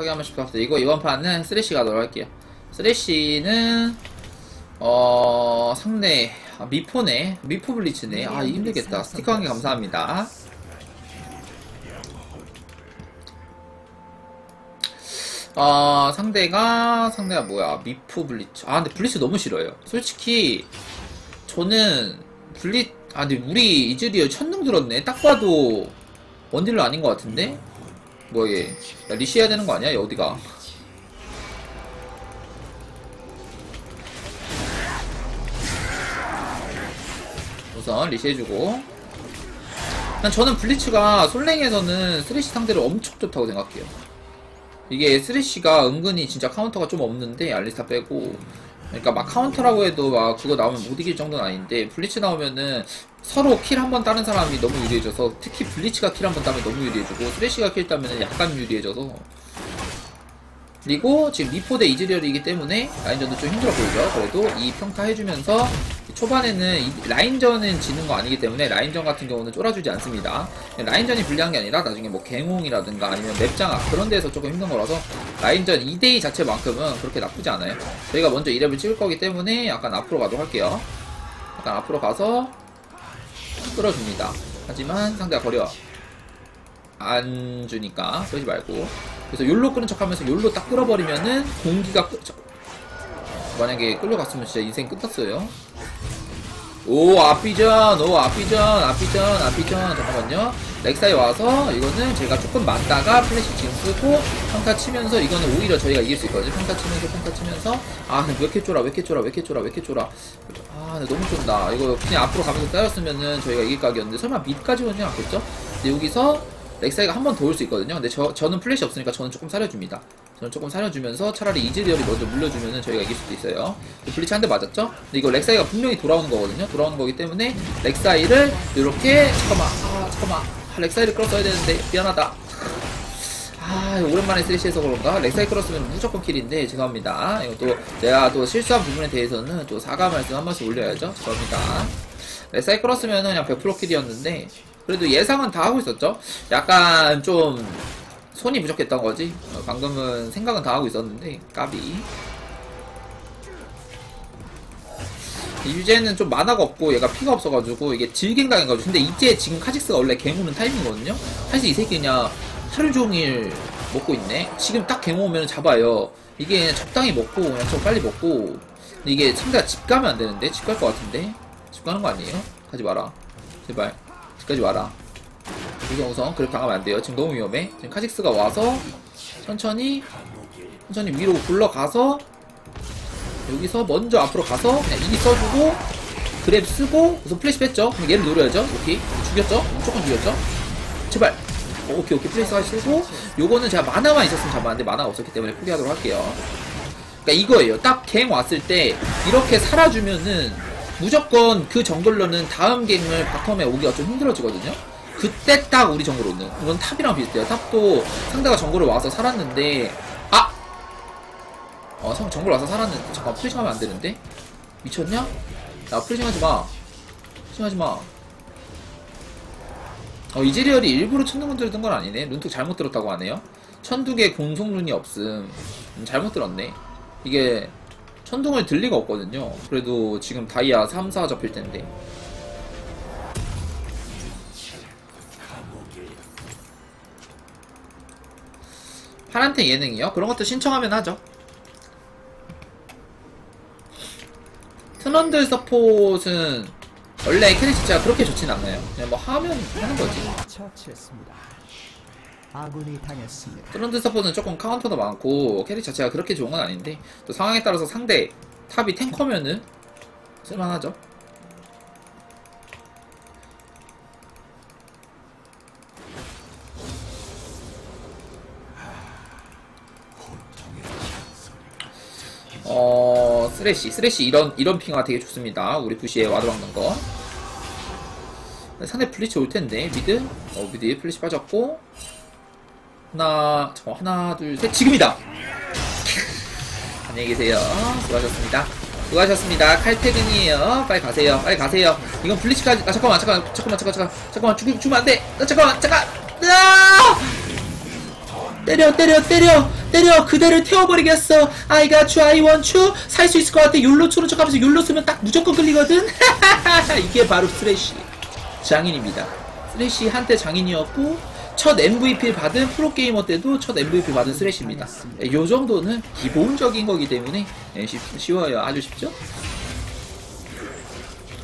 완벽하게 한 번씩 갑시다. 이거 이번 판은 쓰레쉬 가도록 할게요. 쓰레쉬는 어 상대 아, 미포네. 미포 블리츠네. 아 힘들겠다. 스티커 한 개 감사합니다. 어 상대가 상대가 뭐야? 미포 블리츠. 아 근데 블리츠 너무 싫어요. 솔직히 저는 블리 아 근데 우리 이즈리얼 천둥 들었네. 딱 봐도 원딜러 아닌 것 같은데 뭐야 얘 야, 리시 해야 되는 거 아니야 얘 어디가? 우선 리시 해주고. 난 저는 블리츠가 솔랭에서는 쓰레쉬 상대로 엄청 좋다고 생각해요. 이게 쓰레쉬가 은근히 진짜 카운터가 좀 없는데 알리스타 빼고 그러니까 막 카운터라고 해도 막 그거 나오면 못 이길 정도는 아닌데 블리츠 나오면은 서로 킬 한 번 따는 사람이 너무 유리해져서 특히 블리츠가 킬 한 번 따면 너무 유리해지고 쓰레쉬가 킬 따면 약간 유리해져서 그리고 지금 미포 대 이즈리얼이기 때문에 라인전도 좀 힘들어 보이죠. 그래도 이 평타 해주면서 초반에는 이 라인전은 지는 거 아니기 때문에 라인전 같은 경우는 쫄아주지 않습니다. 라인전이 불리한 게 아니라 나중에 뭐 갱홍이라든가 아니면 맵장악 그런 데서 조금 힘든 거라서 라인전 2대2 자체만큼은 그렇게 나쁘지 않아요. 저희가 먼저 2렙을 찍을 거기 때문에 약간 앞으로 가도록 할게요. 약간 앞으로 가서 끌어줍니다. 하지만 상대가 버려. 안 주니까 그러지 말고 그래서 욜로 끄는 척 하면서 욜로 딱 끌어버리면은 공기가 끄... 저- 만약에 끌려갔으면 진짜 인생 끝났어요. 오 앞비전 오 앞비전 앞비전 앞비전. 잠깐만요. 렉사이 와서 이거는 제가 조금 맞다가 플래시 지금 쓰고 평타 치면서 이거는 오히려 저희가 이길 수 있거든요. 평타 치면서 평타 치면서. 아 근데 왜 이렇게 쫄아? 왜 이렇게 쫄아? 왜 이렇게 쫄아? 왜 이렇게 쫄아? 아 너무 쫀다. 이거 그냥 앞으로 가면서 따였으면은 저희가 이길 각이었는데 설마 밑까지 오진 않겠죠? 근데 여기서 렉사이가 한 번 더 올 수 있거든요. 근데 저, 저는 플래시 없으니까 저는 조금 사려줍니다. 저는 조금 사려주면서 차라리 이즈리얼이 먼저 물려주면은 저희가 이길 수도 있어요. 블리치 한 대 맞았죠? 근데 이거 렉사이가 분명히 돌아오는 거거든요. 돌아오는 거기 때문에 렉사이를 이렇게 잠깐만 아 잠깐만 아, 렉사이를 끌었어야 되는데 미안하다. 아 오랜만에 스레시해서 그런가? 렉사이 끌었으면 무조건 킬인데 죄송합니다. 이것도 제가 또 실수한 부분에 대해서는 또 사과 말씀 한 번씩 올려야죠. 죄송합니다. 렉사이 끌었으면 그냥 100% 킬이었는데 그래도 예상은 다 하고 있었죠. 약간 좀 손이 부족했던 거지. 어, 방금은 생각은 다 하고 있었는데 까비. 유제는 좀 만화가 없고 얘가 피가 없어가지고 이게 질갱당해가지고 근데 이제 지금 카직스가 원래 갱오는 타이밍이거든요. 사실 이 새끼 그냥 하루 종일 먹고 있네. 지금 딱 갱오 오면 잡아요. 이게 적당히 먹고 그냥 좀 빨리 먹고 근데 이게 상대가 집 가면 안 되는데 집 갈 것 같은데 집 가는 거 아니에요? 가지 마라. 제발 집까지 와라. 우선 우선 그렇게 당하면 안 돼요. 지금 너무 위험해. 지금 카직스가 와서 천천히 천천히 위로 굴러가서 여기서 먼저 앞으로 가서 그냥 이 써주고 그랩 쓰고 그래서 플래시 뺐죠. 그럼 얘를 노려야죠. 오케이 죽였죠. 무조건 죽였죠. 제발. 어, 오케이 오케이 플래시까지 쓰고 요거는 제가 만화만 있었으면 잡았는데 만화가 없었기 때문에 포기하도록 할게요. 그러니까 이거예요. 딱 갱 왔을 때 이렇게 살아주면은 무조건 그 정글러는 다음 갱을 바텀에 오기가 좀 힘들어지거든요. 그때 딱 우리 정글 오는 이건 탑이랑 비슷해요. 탑도 상대가 정글을 와서 살았는데 아! 어, 상 정글 와서 살았는데 잠깐 프리징하면 안 되는데 미쳤냐? 야 프리징하지 마. 프리징하지 마. 어 이즈리얼이 일부러 천둥을 들었던 건 아니네. 룬툭 잘못 들었다고 하네요. 천둥에 공속룬이 없음. 음, 잘못 들었네. 이게 천둥을 들 리가 없거든요. 그래도 지금 다이아 3, 4 잡힐 텐데. 파란테 예능이요? 그런 것도 신청하면 하죠. 트런들 서폿은 원래 캐릭 자체가 그렇게 좋진 않아요. 그냥 뭐 하면 하는 거지. 처치했습니다. 아군이 당했습니다. 트런들 서폿은 조금 카운터도 많고 캐릭 자체가 그렇게 좋은 건 아닌데 또 상황에 따라서 상대 탑이 탱커면은 쓸만하죠. 어 쓰레쉬 쓰레쉬 이런 이런 핑화 되게 좋습니다. 우리 부시에 와드 박는 거. 상대 블리치 올 텐데 미드 어 미드 플리치 빠졌고 하나 저 하나 둘 셋 지금이다. 안녕히 계세요. 수고하셨습니다. 수고하셨습니다. 칼퇴근이에요. 빨리 가세요. 빨리 가세요. 이건 블리치까지 아 잠깐만 잠깐만 잠깐만 잠깐만 잠깐만 잠깐만 죽 죽으면 안 돼. 아, 잠깐만 잠깐. 아! 때려 때려 때려 때려 그대를 태워버리겠어 I got you I want you 살 수 있을 것 같아 욜로 추는 척 하면서 욜로 쓰면 딱 무조건 끌리거든 이게 바로 쓰레쉬 장인입니다 쓰레쉬 한때 장인이었고 첫 MVP 받은 프로게이머 때도 첫 MVP 받은 쓰레쉬입니다 예, 요 정도는 기본적인 거기 때문에 예, 쉽, 쉬워요 아주 쉽죠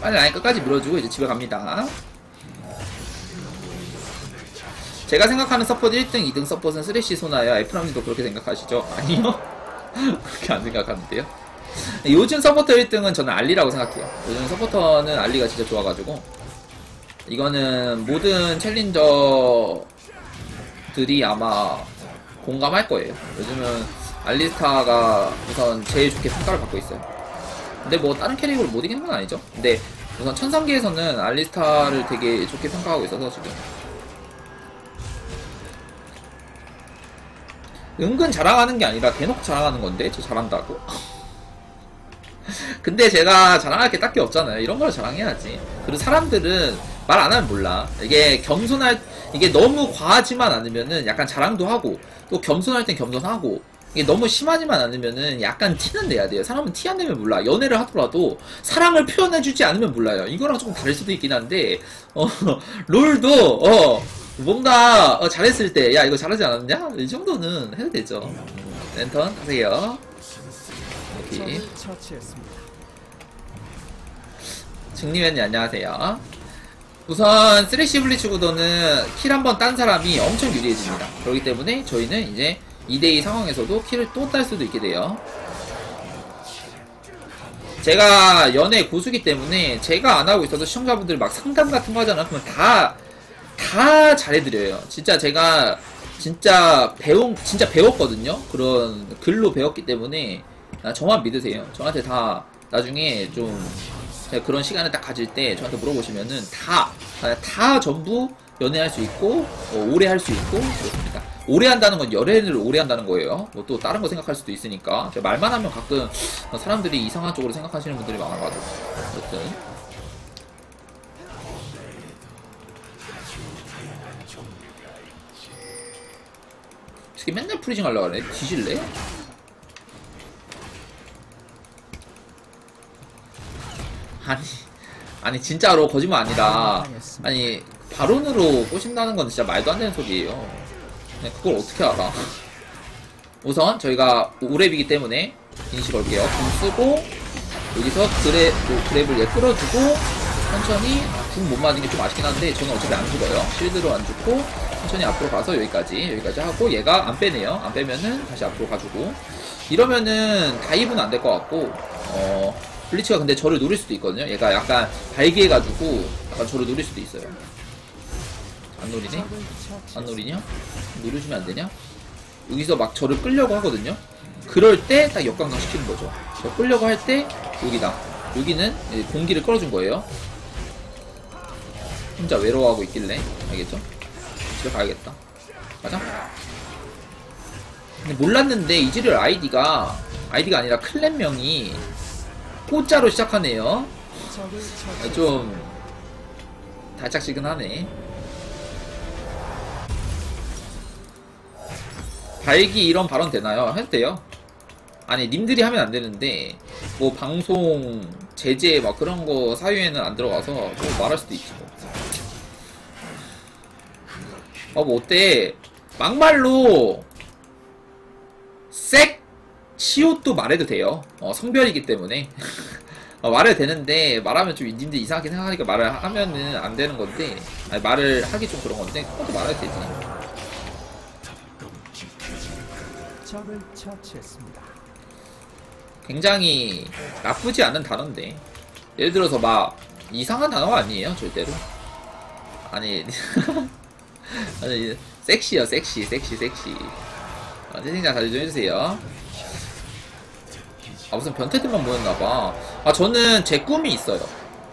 빨리 라인 끝까지 밀어주고 이제 집에 갑니다 제가 생각하는 서포트 1등, 2등 서포트는 쓰레쉬 소나야. 에프람님도 그렇게 생각하시죠? 아니요? 그렇게 안 생각하는데요. 요즘 서포터 1등은 저는 알리라고 생각해요. 요즘 서포터는 알리가 진짜 좋아가지고. 이거는 모든 챌린저들이 아마 공감할 거예요. 요즘은 알리스타가 우선 제일 좋게 평가를 받고 있어요. 근데 뭐 다른 캐릭으로 못 이기는 건 아니죠. 근데 우선 천상계에서는 알리스타를 되게 좋게 평가하고 있어서 지금. 은근 자랑하는 게 아니라 대놓고 자랑하는 건데 저 잘한다고? 근데 제가 자랑할 게 딱히 없잖아요. 이런 걸 자랑해야지. 그리고 사람들은 말 안 하면 몰라. 이게 겸손할 이게 너무 과하지만 않으면은 약간 자랑도 하고 또 겸손할 땐 겸손하고 이게 너무 심하지만 않으면은 약간 티는 내야 돼요. 사람은 티 안 내면 몰라. 연애를 하더라도 사랑을 표현해주지 않으면 몰라요. 이거랑 조금 다를 수도 있긴 한데 어 롤도 어 뭔가 어, 잘했을 때 야 이거 잘하지 않았냐? 이 정도는 해도 되죠. 랜턴. 적을 처치했습니다. 증리맨님 안녕하세요. 우선 쓰레쉬 블리츠 구도는 킬 한 번 딴 사람이 엄청 유리해집니다. 그렇기 때문에 저희는 이제 2대2 상황에서도 킬을 또 딸 수도 있게 돼요. 제가 연애 고수기 때문에 제가 안 하고 있어도 시청자분들 막 상담 같은 거 하잖아. 그러면 다, 다 잘해드려요. 진짜 제가 진짜 배운, 진짜 배웠거든요. 그런 글로 배웠기 때문에 아, 저만 믿으세요. 저한테 다 나중에 좀 그런 시간을 딱 가질 때 저한테 물어보시면은 다, 아, 다 전부 연애할 수 있고, 어, 오래 할 수 있고, 그렇습니다. 오래 한다는 건 연애를 오래 한다는 거예요. 뭐 또 다른 거 생각할 수도 있으니까. 말만 하면 가끔 어, 사람들이 이상한 쪽으로 생각하시는 분들이 많아가지고. 어쨌든. 맨날 프리징 하려고 그래? 뒤질래? 아니, 아니 진짜로 거짓말 아니다. 아니 바론으로 꼬신다는 건 진짜 말도 안 되는 소리예요. 네, 그걸 어떻게 알아? 우선 저희가 오랩이기 때문에 인식 걸게요. 궁 쓰고 여기서 그래 뭐 그랩을 얘 끌어주고 천천히 궁 못 맞은 게 좀 아쉽긴 한데 저는 어차피 안 죽어요. 실드로 안 죽고 천천히 앞으로 가서 여기까지 여기까지 하고 얘가 안 빼네요. 안 빼면은 다시 앞으로 가주고 이러면은 다이브는 안 될 것 같고 어 블리츠가 근데 저를 노릴 수도 있거든요. 얘가 약간 발기해가지고 약간 저를 노릴 수도 있어요. 안 노리네? 안 노리냐? 노려주면 안 되냐? 여기서 막 저를 끌려고 하거든요. 그럴 때 딱 역강강 시키는 거죠. 저 끌려고 할 때 여기다. 여기는 공기를 끌어준 거예요. 혼자 외로워하고 있길래 알겠죠? 집에 가야겠다. 가자. 근데 몰랐는데 이즈리얼 아이디가 아이디가 아니라 클랜명이 꼬자로 시작하네요. 아, 좀 달짝지근하네. 발기 이런 발언 되나요? 해도 돼요. 아니 님들이 하면 안 되는데 뭐 방송 제재 막 그런 거 사유에는 안 들어가서 뭐 말할 수도 뭐. 어뭐 어때? 막말로 색 시옷도 말해도 돼요. 어, 성별이기 때문에. 어, 말해도 되는데 말하면 좀 님들 이상하게 생각하니까 말을 하면은 안 되는 건데 아니, 말을 하기 좀 그런 건데 그것도 말해도 되지. 굉장히 나쁘지 않은 단어인데 예를 들어서 막 이상한 단어가 아니에요 절대로 아니 아니 섹시요 섹시 섹시 섹시 아, 채팅창 자주 좀 해주세요 아 무슨 변태들만 모였나봐 아 저는 제 꿈이 있어요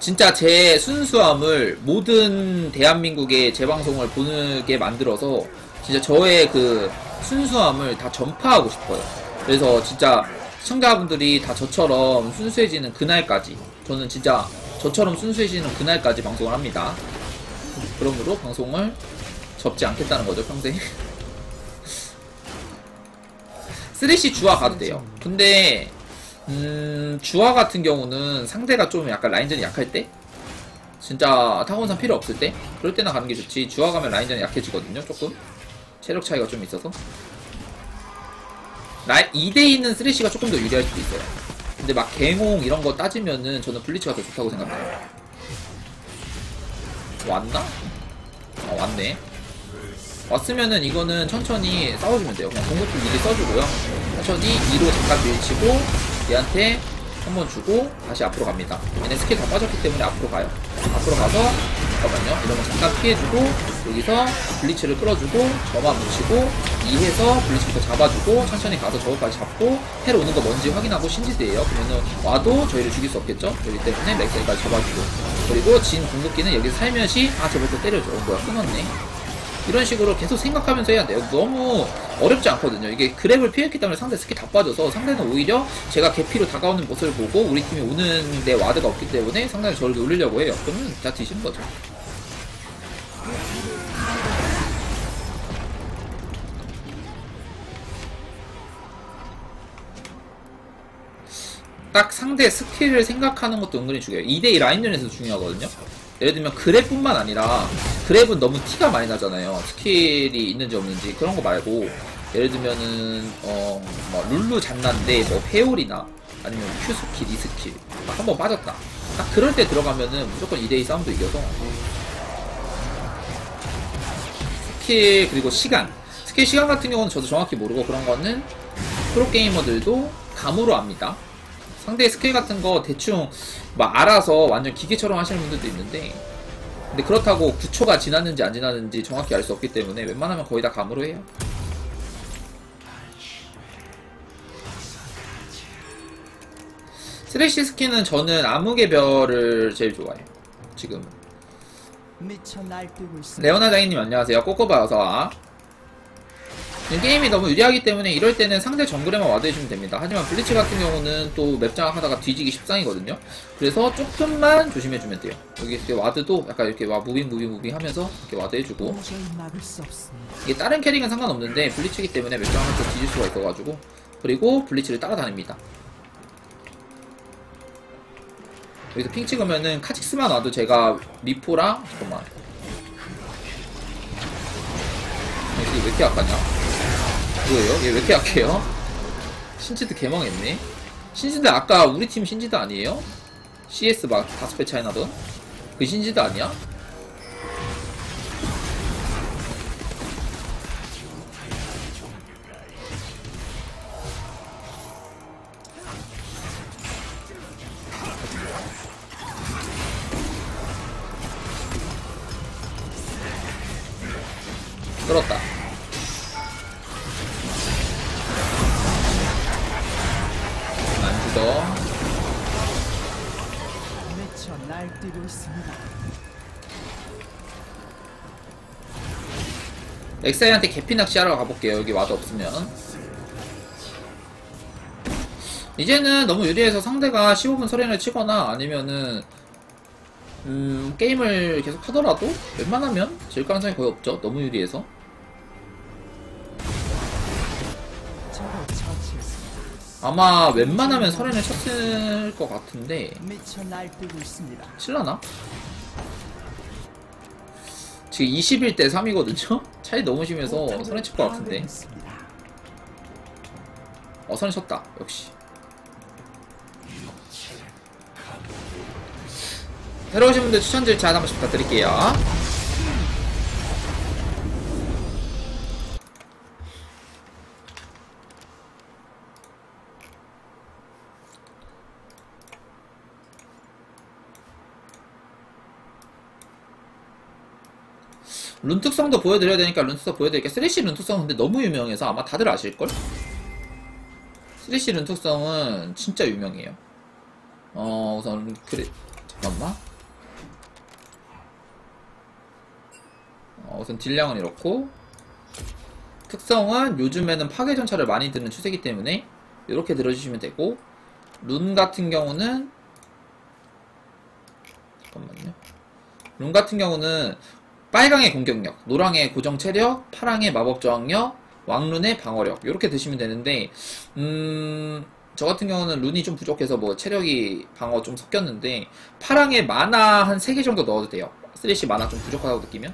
진짜 제 순수함을 모든 대한민국의 재방송을 보게 만들어서 진짜 저의 그 순수함을 다 전파하고 싶어요 그래서 진짜 시청자분들이 다 저처럼 순수해지는 그날까지 저는 진짜 저처럼 순수해지는 그날까지 방송을 합니다. 그러므로 방송을 접지 않겠다는 거죠 평생. 쓰레쉬 주화 가도 돼요. 근데 음, 주화 같은 경우는 상대가 좀 약간 라인전이 약할 때? 진짜 타곤산 필요 없을 때? 그럴 때나 가는 게 좋지. 주화 가면 라인전이 약해지거든요 조금. 체력 차이가 좀 있어서. 라 2대 있는 쓰레쉬가 조금 더 유리할 수도 있어요. 근데 막 갱홍 이런 거 따지면은 저는 블리츠가 더 좋다고 생각해요. 왔나? 어 왔네. 왔으면은 이거는 천천히 싸워주면 돼요. 그냥 공격도 미리 써주고요. 천천히 2로 잠깐 밀치고 얘한테 한 번 주고 다시 앞으로 갑니다. 얘네 스킬 다 빠졌기 때문에 앞으로 가요. 앞으로 가서 잠깐만요. 이러면 잠깐 피해주고 여기서 블리츠를 끌어주고 저만 묻히고 2해서 블리츠부터 잡아주고 천천히 가서 저거까지 잡고 헬 오는 거 뭔지 확인하고 신지드예요. 그러면은 와도 저희를 죽일 수 없겠죠? 그렇기 때문에 맥사이까지 잡아주고 그리고 진 궁극기는 여기서 살며시 아또 때려줘. 어, 뭐야 끊었네. 이런 식으로 계속 생각하면서 해야 돼요. 너무 어렵지 않거든요. 이게 그랩을 피했기 때문에 상대 스킬 다 빠져서 상대는 오히려 제가 개피로 다가오는 모습을 보고 우리 팀이 오는 데 와드가 없기 때문에 상대는 저를 놀리려고 해요. 그러면 다 뒤지는 거죠. 딱 상대 스킬을 생각하는 것도 은근히 중요해요. 2대2 라인전에서 중요하거든요. 예를 들면 그랩뿐만 아니라 그랩은 너무 티가 많이 나잖아요. 스킬이 있는지 없는지 그런 거 말고 예를 들면은 어뭐 룰루 장난데 뭐 페올이나 아니면 큐 스킬, 이 스킬 한 번 빠졌다. 딱 그럴 때 들어가면은 무조건 2대2 싸움도 이겨서 스킬 그리고 시간 스킬 시간 같은 경우는 저도 정확히 모르고 그런 거는 프로게이머들도 감으로 압니다. 상대의 스킬 같은 거 대충 막 알아서 완전 기계처럼 하시는 분들도 있는데 근데 그렇다고 9초가 지났는지 안 지났는지 정확히 알 수 없기 때문에 웬만하면 거의 다 감으로 해요. 쓰레쉬 스킨은 저는 암흑의 별을 제일 좋아해요. 지금 있습니다. 레오나장이님 안녕하세요. 꼬꼬바 어서와. 이 게임이 너무 유리하기 때문에 이럴 때는 상대 정글에만 와드해주면 됩니다. 하지만 블리츠 같은 경우는 또 맵장 하다가 뒤지기 십상이거든요. 그래서 조금만 조심해주면 돼요. 여기 이렇게 와드도 약간 이렇게 와 무빙 무빙 무빙 하면서 이렇게 와드해주고. 이게 다른 캐릭은 상관없는데 블리츠기 때문에 맵장 하면서 뒤질 수가 있어가지고 그리고 블리츠를 따라다닙니다. 여기서 핑 찍으면은 카직스만 와도 제가 미포랑 잠깐만 얘왜 이렇게 약하냐? 뭐예요? 얘 왜 이렇게 약해요? 신지드 개망했네. 신지드 아까 우리 팀 신지드 아니에요? CS 막 다섯 배 차이 나던 그 신지드 아니야? 끌었다. 엑사이한테 개피 낚시하러 가볼게요. 여기 와도 없으면. 이제는 너무 유리해서 상대가 15분 서렌을 치거나 아니면은 음, 게임을 계속 하더라도 웬만하면 질 가능성이 거의 없죠. 너무 유리해서. 아마 웬만하면 서렌을 쳤을 것 같은데. 칠라나? 지금 21대 3이거든요? 차이 너무 심해서 서렌 칠것 같은데. 파괴했습니다. 어, 서렌 쳤다. 역시. 새로 오신 분들 추천 절차 한 번씩 부탁드릴게요. 룬 특성도 보여드려야 되니까 룬 특성 보여드릴게요. 쓰레쉬 룬 특성 근데 너무 유명해서 아마 다들 아실걸? 쓰레쉬 룬 특성은 진짜 유명해요. 어, 우선, 그래, 잠깐만. 어, 우선 딜량은 이렇고, 특성은 요즘에는 파괴 전차를 많이 드는 추세이기 때문에, 이렇게 들어주시면 되고, 룬 같은 경우는, 잠깐만요. 룬 같은 경우는, 빨강의 공격력, 노랑의 고정 체력, 파랑의 마법 저항력, 왕룬의 방어력 이렇게 드시면 되는데 음. 저 같은 경우는 룬이 좀 부족해서 뭐 체력이 방어 좀 섞였는데 파랑에 만화 한 3개 정도 넣어도 돼요. 쓰레쉬 만화 좀 부족하다고 느끼면